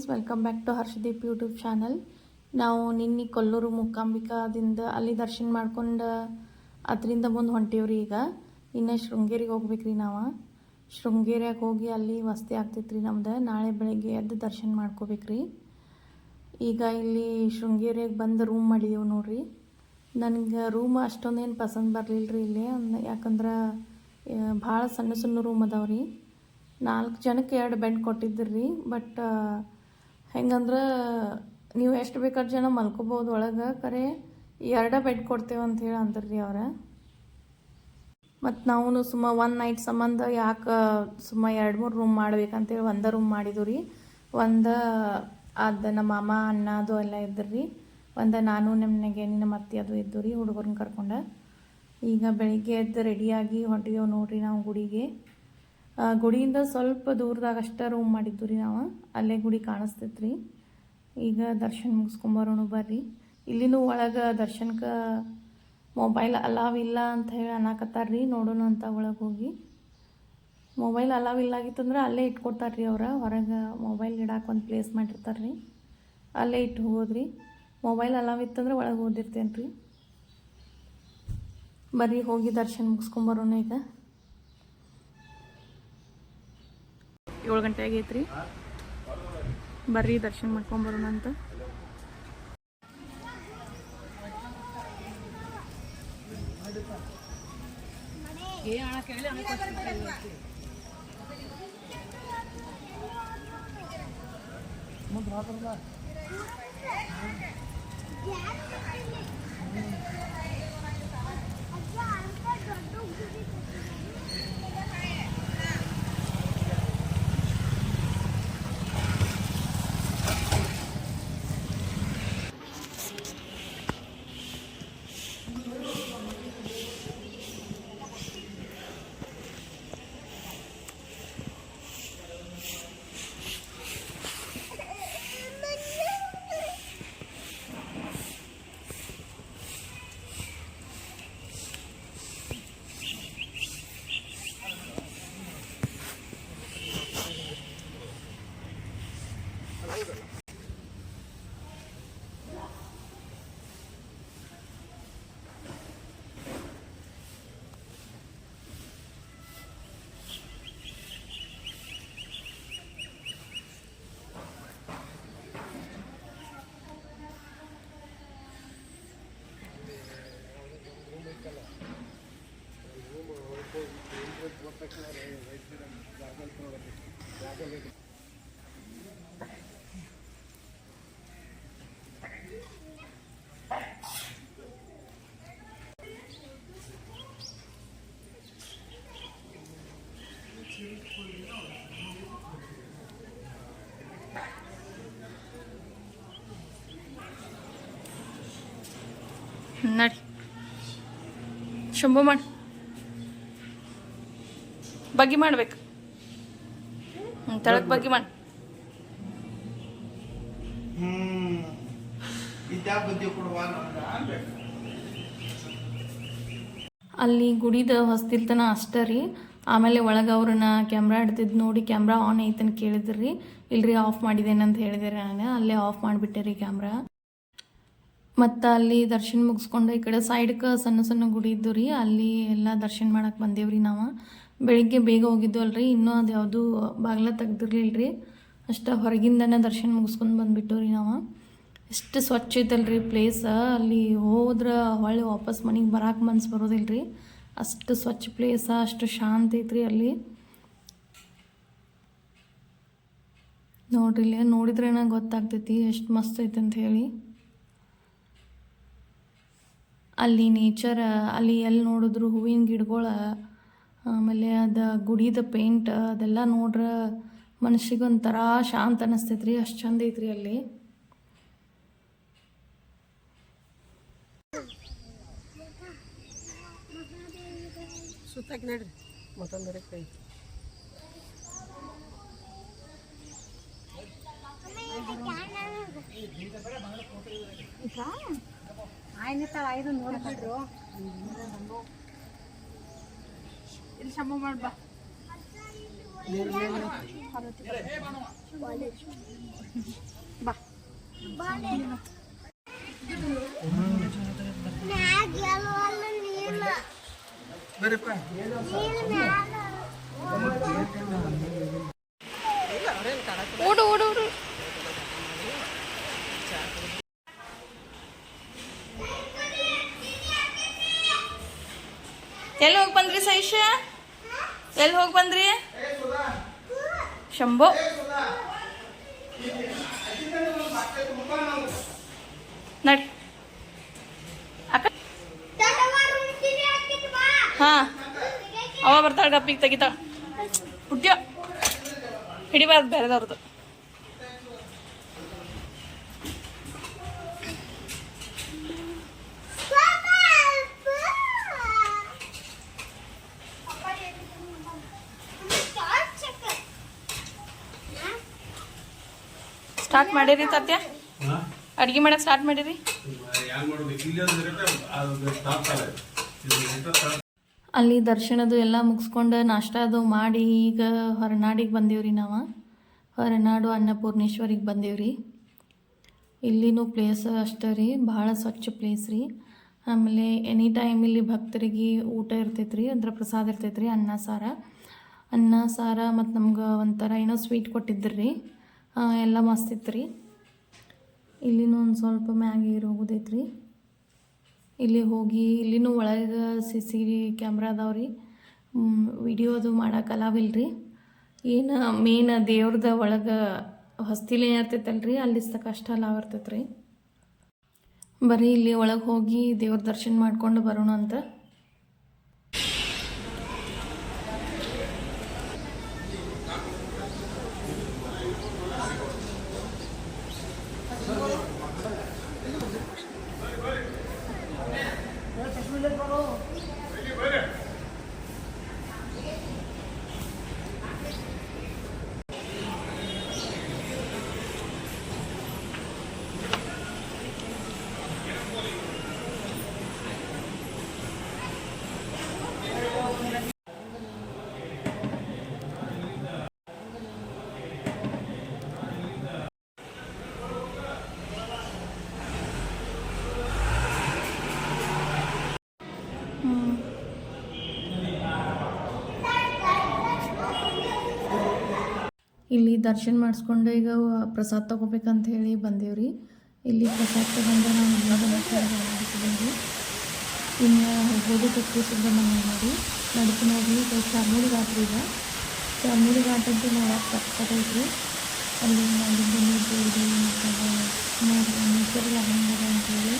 Friends welcome back to Harshadeep YouTube channel ನಾವು ನಿನ್ನೆ ಕೊಲ್ಲೂರು ಮೂಕಾಂಬಿಕಾದಿಂದ ಅಲ್ಲಿ ದರ್ಶನ ಮಾಡ್ಕೊಂಡು ಅದರಿಂದ ಮುಂದೆ ಹೊಂಟೀವ್ರಿ ಈಗ. ಇನ್ನು ಶೃಂಗೇರಿಗೆ ಹೋಗ್ಬೇಕ್ರಿ ನಾವು. ಶೃಂಗೇರಿಯಾಗ ಹೋಗಿ ಅಲ್ಲಿ ವಸ್ತಿ ಆಗ್ತೈತ್ರಿ ನಮ್ದು. ನಾಳೆ ಬೆಳಗ್ಗೆ ಎದ್ದು ದರ್ಶನ ಮಾಡ್ಕೋಬೇಕ್ರಿ. ಈಗ ಇಲ್ಲಿ ಶೃಂಗೇರಿಯಾಗ ಬಂದು ರೂಮ್ ಮಾಡಿದೆವು ನೋಡ್ರಿ. ನನಗೆ ರೂಮ್ ಅಷ್ಟೊಂದೇನು ಪಸಂದ್ ಬರಲಿಲ್ಲ ರೀ ಇಲ್ಲಿ ಯಾಕಂದ್ರೆ ಭಾಳ ಸಣ್ಣ ಸಣ್ಣ ರೂಮ್ ಅದಾವ್ರಿ. ನಾಲ್ಕು ಜನಕ್ಕೆ ಎರಡು ಬೆಡ್ ಕೊಟ್ಟಿದ್ದರು ರೀ ಬಟ್ ಹೆಂಗಂದ್ರೆ ನೀವು ಎಷ್ಟು ಬೇಕಾದ ಜನ ಮಲ್ಕೋಬೋದು ಒಳಗೆ? ಕರೆ ಎರಡೇ ಬೆಡ್ ಕೊಡ್ತೇವೆ ಅಂದ್ರಿ ರೀ ಅವ್ರ. ಮತ್ತು ನಾವು ಸುಮ್ಮ ಒನ್ ನೈಟ್ ಸಂಬಂಧ ಯಾಕೆ ಸುಮ್ಮ ಎರಡು ಮೂರು ರೂಮ್ ಮಾಡ್ಬೇಕಂತೇಳಿ ಒಂದೇ ರೂಮ್ ಮಾಡಿದ್ವು ರೀ ಒಂದು ಅದು ನಮ್ಮ ಮಾಮ ಅಣ್ಣ ಅದು ಎಲ್ಲ ಇದ್ದರು ರೀ ಒಂದು ನಾನು ನಮ್ಮನೆಗೆ ನಮ್ಮ ಅತ್ತೆ ಅದು ಇದ್ದು ರೀ ಹುಡುಗರನ್ನ ಕರ್ಕೊಂಡು. ಈಗ ಬೆಳಿಗ್ಗೆ ಎದ್ದು ರೆಡಿಯಾಗಿ ಹೊಂಟಿದೆವು ನೋಡ್ರಿ ನಾವು ಗುಡಿಗೆ. ಗುಡಿಯಿಂದ ಸ್ವಲ್ಪ ದೂರದಾಗ ಅಷ್ಟೇ ರೂಮ್ ಮಾಡಿದ್ದು ರೀ ನಾವು. ಅಲ್ಲೇ ಗುಡಿ ಕಾಣಿಸ್ತೈತೆ ರೀ ಈಗ ದರ್ಶನ ಮುಗಿಸ್ಕೊಂಬರೋಣ ಬರ್ರಿ. ಇಲ್ಲಿನೂ ಒಳಗೆ ದರ್ಶನಕ್ಕೆ ಮೊಬೈಲ್ ಅಲಾವ್ ಇಲ್ಲ ಅಂತ ಹೇಳಿ ಅನ್ನಕತ್ತಾರ ರೀ ನೋಡೋಣ ಅಂತ ಒಳಗೆ ಹೋಗಿ. ಮೊಬೈಲ್ ಅಲಾವ್ ಇಲ್ಲ ಆಗಿತ್ತಂದ್ರೆ ಅಲ್ಲೇ ಇಟ್ಕೊಡ್ತಾರೆ ರೀ ಅವ್ರು. ಹೊರಗೆ ಮೊಬೈಲ್ ಇಡಾಕ ಒಂದು ಪ್ಲೇಸ್ ಮಾಡಿರ್ತಾರೆ ರೀ ಅಲ್ಲೇ ಇಟ್ಟು ಹೋಗೋದ್ರಿ. ಮೊಬೈಲ್ ಅಲಾವ್ ಇತ್ತಂದ್ರೆ ಒಳಗೆ ಓದಿರ್ತೇನೆ ರೀ ಬರ್ರಿ ಹೋಗಿ ದರ್ಶನ ಮುಗಿಸ್ಕೊಂಬರೋಣ ಈಗ. ಏಳು ಗಂಟೆ ಆಗೈತ್ರಿ. ಬರ್ರಿ ದರ್ಶನ ಮಾಡ್ಕೊಂಬರೋಣ ಅಂತ. ಜಾಗಲ್ ಜಾಗಲ್ ನಡಿ. ಶಂಭು ಮಾಡಿ. ಬಗ್ಗಿ ಮಾಡ್ಬೇಕು. ತಳಕ್ ಬಗ್ಗಿ ಮಾಡಿ. ಅಲ್ಲಿ ಗುಡಿದ ಹೊಸ್ತಿಲ್ತನ ಅಷ್ಟೇ ರೀ. ಆಮೇಲೆ ಒಳಗೆ ಅವ್ರನ್ನ ಕ್ಯಾಮ್ರಾ ಹಿಡ್ದಿದ್ದು ನೋಡಿ ಕ್ಯಾಮ್ರಾ ಆನ್ ಐತನ್ ಕೇಳಿದ್ರಿ. ರೀ ಇಲ್ರಿ ಆಫ್ ಮಾಡಿದ್ದೇನೆ ಅಂತ ಹೇಳಿದೆ ನಾನು. ಅಲ್ಲೇ ಆಫ್ ಮಾಡಿಬಿಟ್ಟೆ ರೀ ಕ್ಯಾಮ್ರಾ. ಮತ್ತು ಅಲ್ಲಿ ದರ್ಶನ ಮುಗಿಸ್ಕೊಂಡು ಈ ಕಡೆ ಸೈಡ್ಕ ಸಣ್ಣ ಸಣ್ಣ ಗುಡಿ ಇದ್ದು ರೀ, ಅಲ್ಲಿ ಎಲ್ಲ ದರ್ಶನ ಮಾಡಕ್ಕೆ ಬಂದೇವ್ರಿ ನಾವು. ಬೆಳಿಗ್ಗೆ ಬೇಗ ಹೋಗಿದ್ದು ಅಲ್ರಿ ಇನ್ನೂ ಅದು ಯಾವುದು ಬಾಗಿಲ ತೆಗ್ದಿರ್ಲಿಲ್ಲ ರೀ ಅಷ್ಟು ಹೊರಗಿಂದನೇ ದರ್ಶನ ಮುಗಿಸ್ಕೊಂಡು ಬಂದುಬಿಟ್ಟು ರೀ ನಾವು. ಎಷ್ಟು ಸ್ವಚ್ಛ ಐತಲ್ರಿ ಪ್ಲೇಸ್ ಅಲ್ಲಿ ಹೋದ್ರೆ ಹೊಳ್ಳಿ ವಾಪಸ್ ಮನೆಗೆ ಬರಾಕ್ ಮನ್ಸು ಬರೋದಿಲ್ಲ ರೀ ಅಷ್ಟು ಸ್ವಚ್ಛ ಪ್ಲೇಸ ಅಷ್ಟು ಶಾಂತ ಐತ್ರಿ ಅಲ್ಲಿ. ನೋಡ್ರಿ ಇಲ್ಲಿ ನೋಡಿದ್ರೆ ನಂಗೆ ಗೊತ್ತಾಗ್ತೈತಿ, ಎಷ್ಟು ಮಸ್ತ್ ಐತೆ ಅಂತ ಹೇಳಿ. ಅಲ್ಲಿ ನೇಚರ್ ಅಲ್ಲಿ ಎಲ್ಲಿ ನೋಡಿದ್ರು ಹೂವಿನ ಗಿಡಗಳ ಆಮೇಲೆ ಅದು ಗುಡಿದ ಪೇಂಟ್ ಅದೆಲ್ಲ ನೋಡ್ರೆ ಮನಸ್ಸಿಗೆ ಒಂಥರ ಶಾಂತ ಅನ್ನಿಸ್ತೈತೆ ರೀ ಅಷ್ಟು ಚಂದ ಐತ್ರಿ ಅಲ್ಲಿ. ಸುತ್ತಾಕಿ ನೋಡ್ರಿ ಮತ್ತೊಂದು ಕೈ. ಆಯ್ನಿತ್ತಾಳ ಐದು ನೋಡ್ಬಿಡ್ರು ಇಲ್ಲಿ ಶಂಭು ಮಾಡ್ಬಾ ಬಾ. ಓಡು ಓಡು ಓಡು ಎಲ್ಲಿ ಹೋಗಿ ಬಂದ್ರಿ ಸೈಶ ಎಲ್ಲಿ ಹೋಗಿ ಬಂದ್ರಿ? ಶಂಭು. ನಡಿ. ಅಕ್ಕ. ಹಾ. ಅವ ಬರ್ತಾಳೆ ಗಪ್ಪಿಗೆ ತೆಗಿತಾ ಹುಟ್ಟ್ಯೋ ಹಿಡಿಬಾರ್ದು ಬೇರೆದವ್ರದ್ದು ಸ್ಟಾರ್ಟ್ ಮಾಡಿರಿ ಸತ್ಯ? ಅಡಿಗೆ ಮಾಡಕ್ ಸ್ಟಾರ್ಟ್ ಮಾಡಿರಿ? ಅಲ್ಲಿ. ದರ್ಶನದು ಎಲ್ಲ ಮುಗಿಸ್ಕೊಂಡು ನಾಷ್ಟ ಅದು ಮಾಡಿ ಈಗ ಹೊರನಾಡಿಗೆ ಬಂದೀವ್ರಿ ನಾವು. ಹೊರನಾಡು ಅನ್ನಪೂರ್ಣೇಶ್ವರಿಗೆ ಬಂದೀವ್ರಿ. ಇಲ್ಲಿನೂ ಪ್ಲೇಸ್ ಅಷ್ಟೇ ರೀ ಭಾಳ ಸ್ವಚ್ಛ ಪ್ಲೇಸ್ ರೀ. ಆಮೇಲೆ ಎನಿ ಟೈಮ್ ಇಲ್ಲಿ ಭಕ್ತರಿಗೆ ಊಟ ಇರ್ತೈತೆ ರೀ ಅಂದ್ರೆ ಪ್ರಸಾದ ಇರ್ತೈತೆ ರೀ ಅನ್ನ ಸಾರ. ಅನ್ನ ಸಾರ ಮತ್ತು ನಮ್ಗೆ ಒಂಥರ ಏನೋ ಸ್ವೀಟ್ ಕೊಟ್ಟಿದ್ರಿ. ರೀ ಎಲ್ಲ ಮಸ್ತ್ ಇತ್ತು ರೀ ಇಲ್ಲಿನೂ ಒಂದು ಸ್ವಲ್ಪ ಮ್ಯಾಗಿ ಹೋಗೋದೈತೆ ರೀ ಇಲ್ಲಿ ಹೋಗಿ, ಇಲ್ಲಿನೂ ಒಳಗೆ ಸಿ ಸಿ ಕ್ಯಾಮ್ರಾ ಅದಾವೆ ರೀ ವಿಡಿಯೋ ಅದು ಮಾಡೋಕ್ಕಲಾವಿಲ್ಲ ರೀ ಏನು ಮೇನ್ ದೇವ್ರದ ಒಳಗೆ ಹೊಸ್ತಿಲೇ ಇರ್ತೈತಲ್ಲ ರೀ ಅಲ್ಲಿ ತಕ್ಕ ಅಷ್ಟು ಅಲಾವ್ ಇರ್ತೈತೆ ರೀ ಬರೀ ಇಲ್ಲಿ ಒಳಗೆ ಹೋಗಿ ದೇವ್ರ ದರ್ಶನ ಮಾಡ್ಕೊಂಡು ಬರೋಣ ಅಂತ তুলে করো ಇಲ್ಲಿ ದರ್ಶನ ಮಾಡಿಸ್ಕೊಂಡು ಈಗ ಪ್ರಸಾದ ತೊಗೋಬೇಕಂತ ಹೇಳಿ ಬಂದೇವ್ರಿ ಇಲ್ಲಿ ಪ್ರಸಾದ ತಗೊಂಡು ನಾವು ಮಾಡಿಸಿದ್ದೀವಿ ಇನ್ನು ಹೋಗೋದು ಕಕ್ಕಿ ಸುಬ್ರಹ್ಮಣ್ಯ ನೋಡಿ ನಡ್ಕೊಂಡು ಹೋಗಿ ಈಗ ಚಾರ್ಮುಡಿ ಘಾಟ್ ಈಗ. ಚಾರ್ಮುಡಿ ಘಾಟ್ ಅಂತೂ ನೋಡೋಕೆ ಸಕ್ಕತ್ತೈತ್ರಿ ಅಲ್ಲಿ ಮಾಡಿದ್ದು ನೀರು ಮತ್ತು ನೋಡಿ ನೇಚರ್ ಎಲ್ಲ ಹೆಂಗಿದೆ ಅಂತೇಳಿ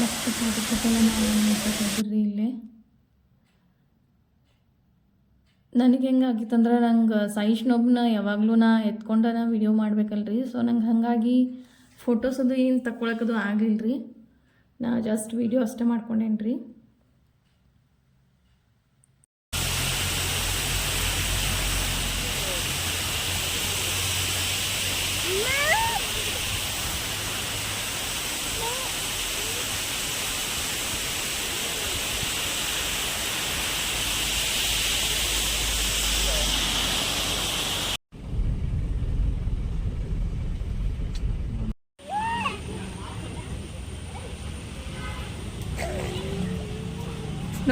ಮಸ್ತ್ ಫೋಟೋ ಫೋಟೋ ಎಲ್ಲ ನಾವು ತೆಗೆದ್ರಿ ಇಲ್ಲೇ. ನನಗೆ ಹೆಂಗಾಗಿತ್ತಂದ್ರೆ ನಂಗೆ ಸಹಿಷ್ಣೊಬ್ನ ಯಾವಾಗಲೂ ನಾ ಎತ್ಕೊಂಡು ನಾ ವಿಡಿಯೋ ಮಾಡ್ಬೇಕಲ್ರಿ. ಸೊ ನಂಗೆ ಹಾಗಾಗಿ ಫೋಟೋಸ್ ಅದು ಏನು ತಕ್ಕೊಳಕದು ಆಗಿಲ್ಲ ರೀ ನಾ ಜಸ್ಟ್ ವಿಡಿಯೋ ಅಷ್ಟೇ ಮಾಡ್ಕೊಂಡೇನಿ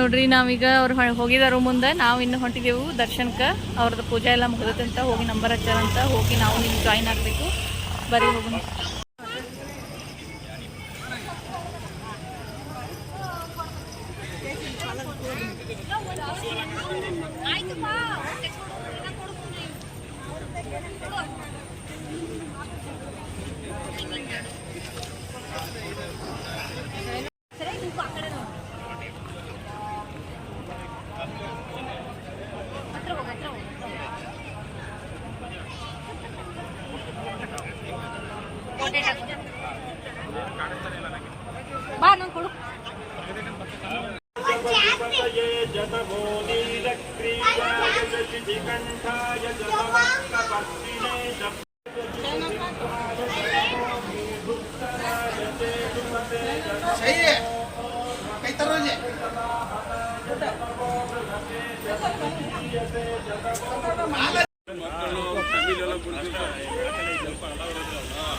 ನೋಡ್ರಿ, ನಾವೀಗ ಅವ್ರು ಹೋಗಿದಾರು ಮುಂದೆ, ನಾವು ಇನ್ನು ಹೊಂಟಿದೆವು ದರ್ಶನಕ್ಕೆ ಅವ್ರದ್ದು ಪೂಜೆ ಎಲ್ಲ ಮುಗಿದಂತ ಹೋಗಿ ನಂಬರ್ ಹಚ್ಚಾರಂತ, ಹೋಗಿ ನಾವು ನಿಮ್ಗೆ ಜಾಯಿನ್ ಆಗಬೇಕು. ಬರೀ ಹೋಗೋಣ.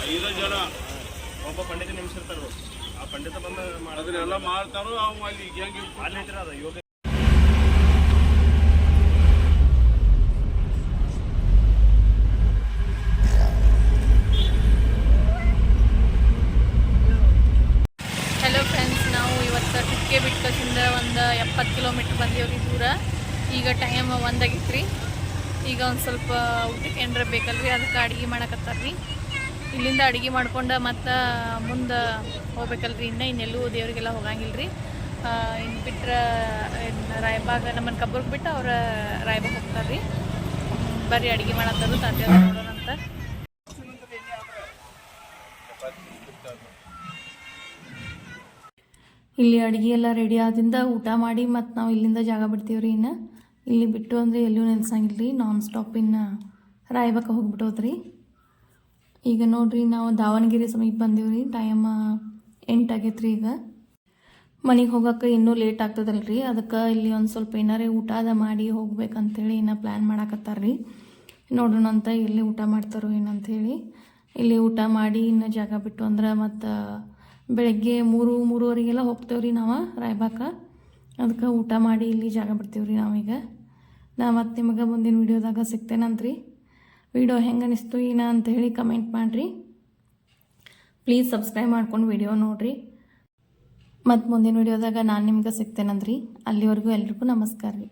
ಐದು ಜನ ಒಬ್ಬ ಪಂಡಿತ ನೇಮಿಸಿರ್ತಾರ ಆ ಪಂಡಿತ ಬಂದ ಅದನ್ನೆಲ್ಲ ಮಾಡ್ತಾರೋ ಅವ ಅಲ್ಲಿ ಹೆಂಗೆ ಅಲ್ಲಿ ಅದ ಯೋಗ ಈಗ ಟೈಮ್ ಒಂದಾಗಿತ್ತು ರೀ ಈಗ ಒಂದು ಸ್ವಲ್ಪ ಊಟಕ್ಕೆ ಏನಾರ ಬೇಕಲ್ರಿ, ಅದಕ್ಕೆ ಅಡುಗೆ ಮಾಡಕತ್ತಾರ್ರಿ. ಇಲ್ಲಿಂದ ಅಡುಗೆ ಮಾಡ್ಕೊಂಡು ಮತ್ತು ಮುಂದೆ ಹೋಗ್ಬೇಕಲ್ರಿ, ಇನ್ನು ಇನ್ನೆಲ್ಲೂ ದೇವರಿಗೆಲ್ಲ ಹೋಗಂಗಿಲ್ಲ ರೀ ಇನ್ನು ಬಿಟ್ಟರೆ ರಾಯಬಾಗ ನಮ್ಮನ್ನು ಕಬ್ಬರ್ಗೆ ಬಿಟ್ಟು ಅವ್ರ ರಾಯಬಾಗ ಹೋಗ್ತಾರೆ ರೀ ಬರ್ರಿ ಅಡುಗೆ ಮಾಡತ್ತಾರು ತಂದೆ ನೋಡೋಣ ಅಂತ. ಇಲ್ಲಿ ಅಡುಗೆ ಎಲ್ಲ ರೆಡಿ ಆದಿಂದ ಊಟ ಮಾಡಿ ಮತ್ತು ನಾವು ಇಲ್ಲಿಂದ ಜಾಗ ಬಿಡ್ತೀವಿ ರೀ ಇನ್ನು. ಇಲ್ಲಿ ಬಿಟ್ಟು ಅಂದರೆ ಎಲ್ಲೂ ನಿಲ್ಸಂಗಿಲ್ಲ ರೀ ನಾನ್ ಸ್ಟಾಪ್ ಇನ್ನು ರಾಯಬಾಗ ಹೋಗ್ಬಿಟ್ಟೋದ್ರಿ ಈಗ ನೋಡ್ರಿ ನಾವು ದಾವಣಗೆರೆ ಸಮೀಪ ಬಂದೀವಿ ರೀ ಟೈಮ್ ಎಂಟು ಆಗೈತೆ ರೀ ಈಗ. ಮನೆಗೆ ಹೋಗೋಕೆ ಇನ್ನೂ ಲೇಟ್ ಆಗ್ತದಲ್ಲ ರೀ ಅದಕ್ಕೆ ಇಲ್ಲಿ ಒಂದು ಸ್ವಲ್ಪ ಏನಾರೇ ಊಟ ಅದ ಮಾಡಿ ಹೋಗ್ಬೇಕಂತೇಳಿ ಇನ್ನೂ ಪ್ಲ್ಯಾನ್ ಮಾಡಾಕತ್ತಾರ ರೀ ನೋಡೋಣ ಅಂತ ಎಲ್ಲಿ ಊಟ ಮಾಡ್ತಾರೋ ಏನಂತೇಳಿ. ಇಲ್ಲಿ ಊಟ ಮಾಡಿ ಇನ್ನು ಜಾಗ ಬಿಟ್ಟು ಅಂದ್ರೆ ಮತ್ತು ಬೆಳಗ್ಗೆ ಮೂರು, ಮೂರುವರೆಗೆಲ್ಲ ಹೋಗ್ತೇವೆ ರೀ ನಾವು ರಾಯಬಾಕ ಅದಕ್ಕೆ ಊಟ ಮಾಡಿ ಇಲ್ಲಿ ಜಾಗ ಬಿಡ್ತೀವಿ ರೀ ನಾವೀಗ. ನಾ ಮತ್ತು ನಿಮಗೆ ಮುಂದಿನ ವೀಡಿಯೋದಾಗ ಸಿಗ್ತೇನಂತ್ರಿ. ವಿಡಿಯೋ ಹೆಂಗೆ ಅನಿಸ್ತು ಏನ ಅಂತ ಹೇಳಿ ಕಮೆಂಟ್ ಮಾಡಿರಿ. ಪ್ಲೀಸ್ ಸಬ್ಸ್ಕ್ರೈಬ್ ಮಾಡ್ಕೊಂಡು ವಿಡಿಯೋ ನೋಡಿರಿ. ಮತ್ತು ಮುಂದಿನ ವೀಡಿಯೋದಾಗ ನಾನು ನಿಮ್ಗೆ ಸಿಗ್ತೇನಂದ್ರಿ ಅಲ್ಲಿವರೆಗೂ ಎಲ್ರಿಗೂ ನಮಸ್ಕಾರ ರೀ.